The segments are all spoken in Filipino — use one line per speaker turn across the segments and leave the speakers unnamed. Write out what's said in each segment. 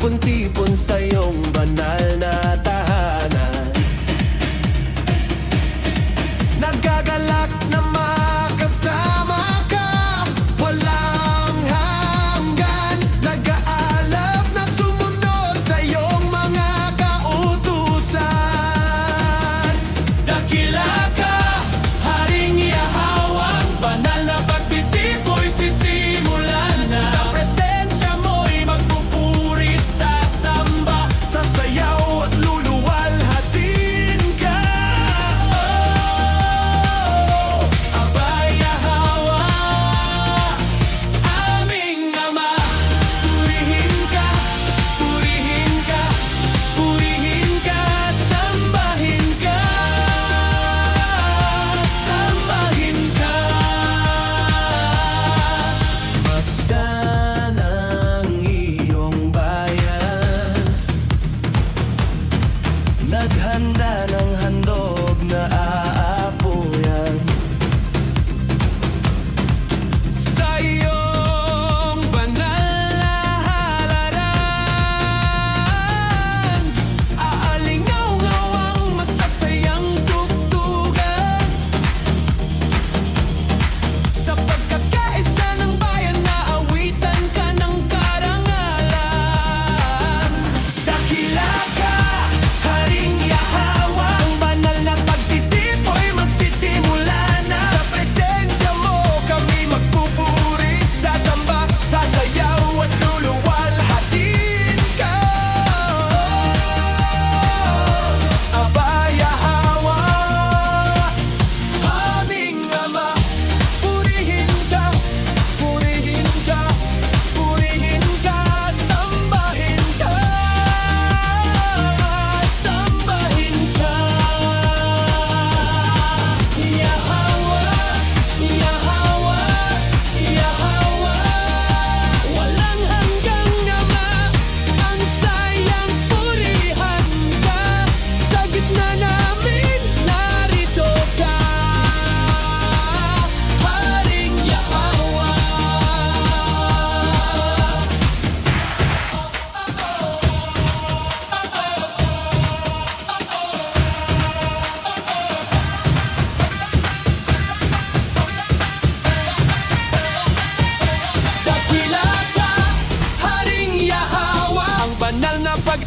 Paipon-tipon sa'yo.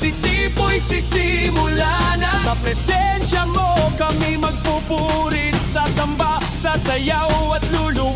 Pagtitipo'y sisimula na. Sa presensya mo kami magpupurit Sasamba, sasayaw at lulu